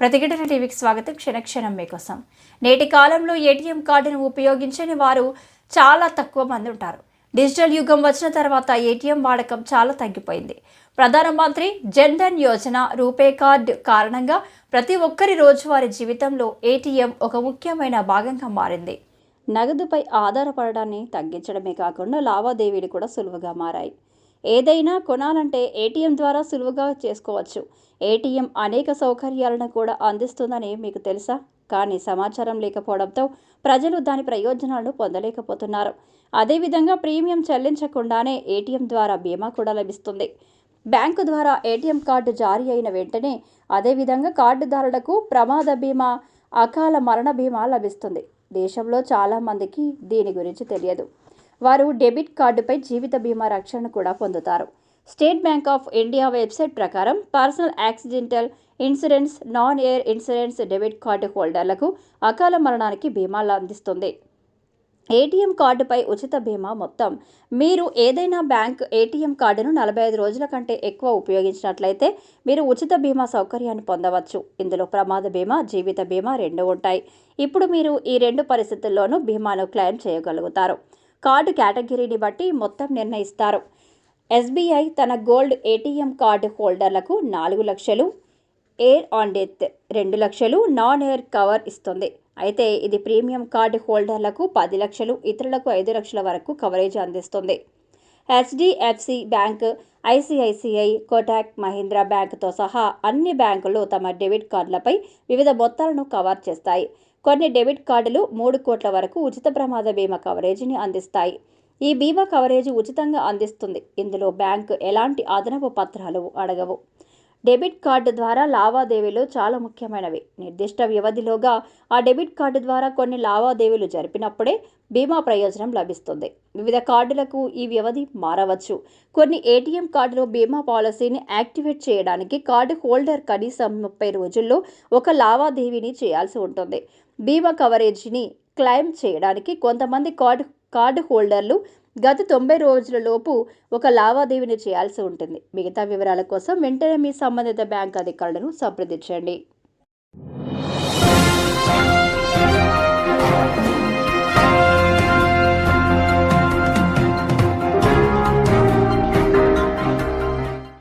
ప్రతిఘటన టీవీకి స్వాగతం. క్షణక్షణం మీకోసం. నేటి కాలంలో ఏటీఎం కార్డును ఉపయోగించని వారు చాలా తక్కువ మంది ఉంటారు. డిజిటల్ యుగం వచ్చిన తర్వాత ఏటీఎం వాడకం చాలా తగ్గిపోయింది. ప్రధానమంత్రి జన్ ధన్ యోజన రూపే కార్డు కారణంగా ప్రతి ఒక్కరి రోజువారీ జీవితంలో ఏటీఎం ఒక ముఖ్యమైన భాగంగా మారింది. నగదుపై ఆధారపడడాన్ని తగ్గించడమే కాకుండా లావాదేవీలు కూడా సులువుగా మారాయి. ఏదైనా కొనాలంటే ఏటీఎం ద్వారా సులువుగా చేసుకోవచ్చు. ఏటీఎం అనేక సౌకర్యాలను కూడా అందిస్తుందని మీకు తెలుసా? కానీ సమాచారం లేకపోవడంతో ప్రజలు దాని ప్రయోజనాలను పొందలేకపోతున్నారు. అదేవిధంగా ప్రీమియం చెల్లించకుండానే ఏటీఎం ద్వారా బీమా కూడా లభిస్తుంది. బ్యాంకు ద్వారా ఏటీఎం కార్డు జారీ అయిన వెంటనే అదేవిధంగా కార్డుదారులకు ప్రమాద బీమా అకాల మరణ బీమా లభిస్తుంది. దేశంలో చాలామందికి దీని గురించి తెలియదు. వారు డెబిట్ కార్డుపై జీవిత బీమా రక్షణ కూడా పొందుతారు. State Bank of India website ప్రకారం personal accidental insurance non air insurance debit card హోల్డర్లకు అకాల మరణానికి బీమాలు అందిస్తుంది. ఏటీఎం కార్డుపై ఉచిత బీమా మొత్తం. మీరు ఏదైనా బ్యాంక్ ఏటీఎం కార్డును నలభై ఐదు రోజుల కంటే ఎక్కువ ఉపయోగించినట్లయితే మీరు ఉచిత బీమా సౌకర్యాన్ని పొందవచ్చు. ఇందులో ప్రమాద బీమా జీవిత బీమా రెండు ఉంటాయి. ఇప్పుడు మీరు ఈ రెండు పరిస్థితుల్లోనూ బీమాను క్లెయిమ్ చేయగలుగుతారు. కార్డు కేటగిరీని బట్టి మొత్తం నిర్ణయిస్తారు. ఎస్బీఐ తన గోల్డ్ ఏటీఎం కార్డు హోల్డర్లకు నాలుగు లక్షలు ఎయిర్ ఆన్ డెత్ రెండు లక్షలు నాన్ ఎయిర్ కవర్ ఇస్తుంది. అయితే ఇది ప్రీమియం కార్డు హోల్డర్లకు పది లక్షలు ఇతరులకు ఐదు లక్షల వరకు కవరేజ్ అందిస్తుంది. HDFC bank ICICI Kotak Mahindra బ్యాంకుతో సహా అన్ని బ్యాంకులు తమ డెబిట్ కార్డులపై వివిధ మొత్తాలను కవర్ చేస్తాయి. కొన్ని డెబిట్ కార్డులు మూడు కోట్ల వరకు ఉచిత ప్రమాద బీమా కవరేజీని అందిస్తాయి. ఈ బీమా కవరేజీ ఉచితంగా అందిస్తుంది. ఇందులో బ్యాంకు ఎలాంటి అదనపు పత్రాలు అడగవు. డెబిట్ కార్డు ద్వారా లావాదేవీలు చాలా ముఖ్యమైనవి. నిర్దిష్ట వ్యవధిలోగా ఆ డెబిట్ కార్డు ద్వారా కొన్ని లావాదేవీలు జరిపినప్పుడే బీమా ప్రయోజనం లభిస్తుంది. వివిధ కార్డులకు ఈ వ్యవధి మారవచ్చు. కొన్ని ఏటీఎం కార్డులో బీమా పాలసీని యాక్టివేట్ చేయడానికి కార్డు హోల్డర్ కనీసం ముప్పై రోజుల్లో ఒక లావాదేవీని చేయాల్సి ఉంటుంది. బీమా కవరేజీని క్లెయిమ్ చేయడానికి కొంతమంది కార్డు కార్డు హోల్డర్లు గత తొంభై రోజుల లోపు ఒక లావాదేవీని చేయాల్సి ఉంటుంది. మిగతా వివరాల కోసం వెంటనే మీ సంబంధిత బ్యాంక్ అధికారులను సంప్రదించండి.